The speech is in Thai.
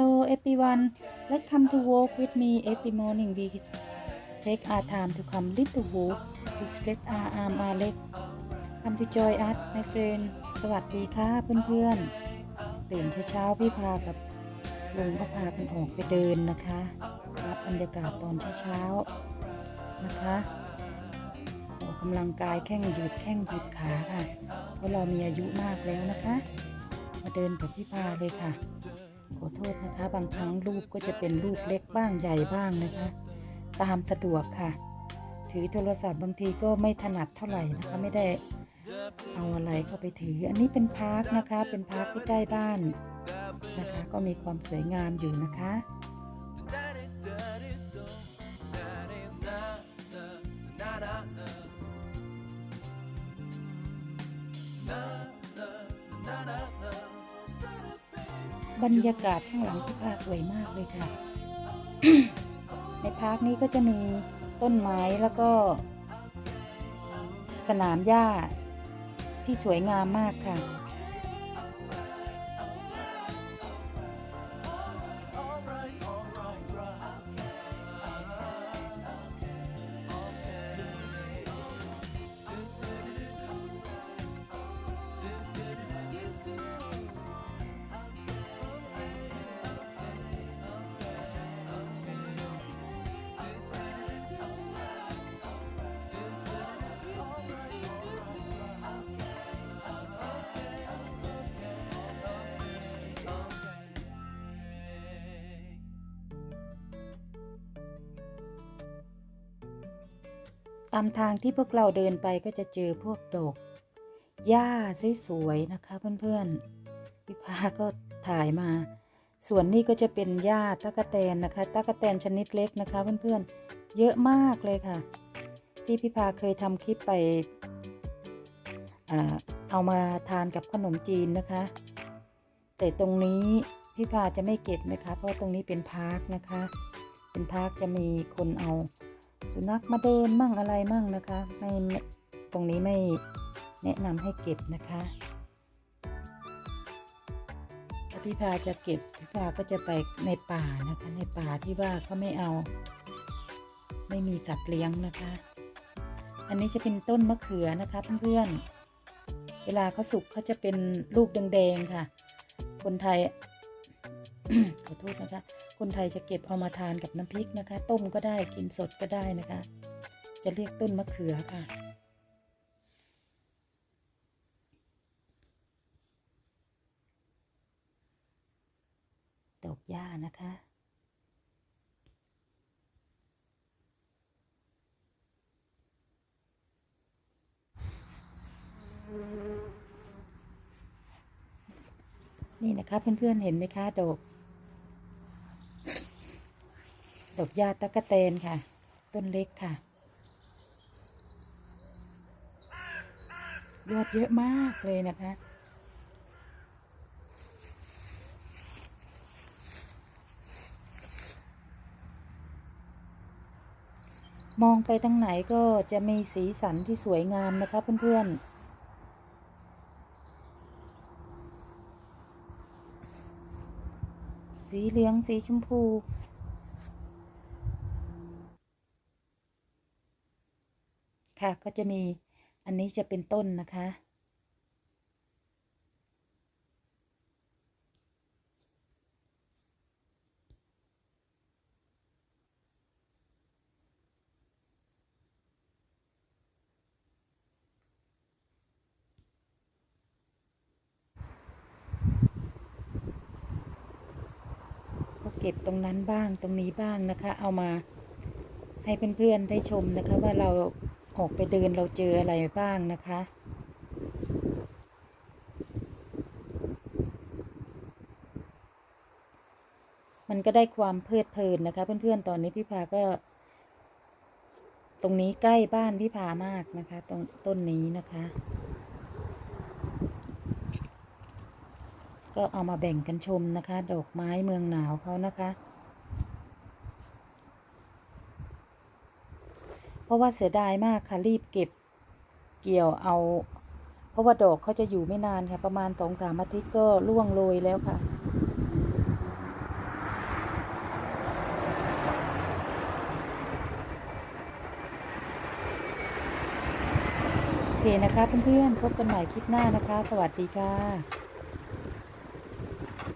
Hello everyone. Let's come to walk with me every morning. We take our time to come little walk to stretch our arm, our leg. Come to join us, my friend. สวัสดีค่ะเพื่อนๆ ตื่นเช้าๆพี่พากับลุงก็พากันออกไปเดินนะคะรับบรรยากาศตอนเช้าๆนะคะออกกำลังกายแข้งยืดแข้งยืดขาค่ะเพราะเรามีอายุมากแล้วนะคะ มาเดินกับพี่พาเลยค่ะ ขอโทษนะคะ บางครั้งรูปก็จะเป็นรูปเล็กบ้างใหญ่บ้างนะคะ ตามสะดวกค่ะ ถือโทรศัพท์บางทีก็ไม่ถนัดเท่าไหร่นะคะ ไม่ได้เอาอะไรเข้าไปถือ อันนี้เป็นพาร์คนะคะ เป็นพาร์คที่ใกล้บ้านนะคะ ก็มีความสวยงามอยู่นะคะ บรรยากาศข้างหลังที่พาสวยมากเลยค่ะ ในพาร์คนี้ก็จะมีต้นไม้แล้วก็ สนามหญ้าที่สวยงามมากค่ะ ตามทางที่พวกเราเดินไปก็จะเจอพวกดอกหญ้าสวยๆนะคะ เพื่อนๆพี่พาก็ถ่ายมา ส่วนนี้ก็จะเป็นหญ้าตะกะแตนนะคะตะกะแตนชนิดเล็กนะคะ เพื่อนๆ เยอะมากเลยค่ะ ที่พี่พาเคยทำคลิปไปเอามาทานกับขนมจีนนะคะ แต่ตรงนี้พี่พาจะไม่เก็บนะคะ เพราะตรงนี้เป็นพาร์คนะคะ เป็นพาร์คจะมีคนเอา สุนัขมาเดินมั่งอะไรมั่งนะคะไม่ไม่ตรงนี้ไม่แนะนำให้เก็บนะคะถ้าพี่พาจะเก็บพี่พาก็จะไปในป่านะคะ ในป่าที่ว่าเขาไม่เอา ไม่มีสัตว์เลี้ยงนะคะ อันนี้จะเป็นต้นมะเขือนะคะเพื่อนๆเวลาเขาสุกเขาจะเป็นลูกแดงๆค่ะ คนไทย ขอโทษนะคะ คนไทยจะเก็บเอามาทานกับน้ำพริกนะคะ ต้มก็ได้กินสดก็ได้นะคะ จะเรียกต้นมะเขือค่ะ ดอกหญ้านะคะนี่นะคะเพื่อนๆเห็นไหมคะดอก ดอกหญ้าตะกะแตนค่ะ ต้นเล็กค่ะ ยอดเยอะมากเลยนะคะ มองไปทางไหนก็จะมีสีสันที่สวยงามนะคะเพื่อนๆสีเหลือง สีชมพู ค่ะ ก็จะมีอันนี้จะเป็นต้นนะคะ ก็เก็บตรงนั้นบ้างตรงนี้บ้างนะคะ เอามาให้เพื่อนๆได้ชมนะคะว่าเรา ออกไปเดินเราเจออะไรบ้างนะคะ มันก็ได้ความเพลิดเพลินนะคะ เพื่อนๆ ตอนนี้พี่พาก็ ตรงนี้ใกล้บ้านพี่พามากนะคะ ตรงต้นนี้นะคะ ก็เอามาแบ่งกันชมนะคะ ดอกไม้เมืองหนาวเขานะคะ ราะว่าเสียดายมากค่ะรีบเก็บเกี่ยวเอา เพราะว่าดอกเขาจะอยู่ไม่นานค่ะ ประมาณสองสามอาทิตย์ก็ร่วงโรยแล้วค่ะ โอเคนะคะเพื่อนๆพบกันใหม่คลิปหน้านะคะ สวัสดีค่ะ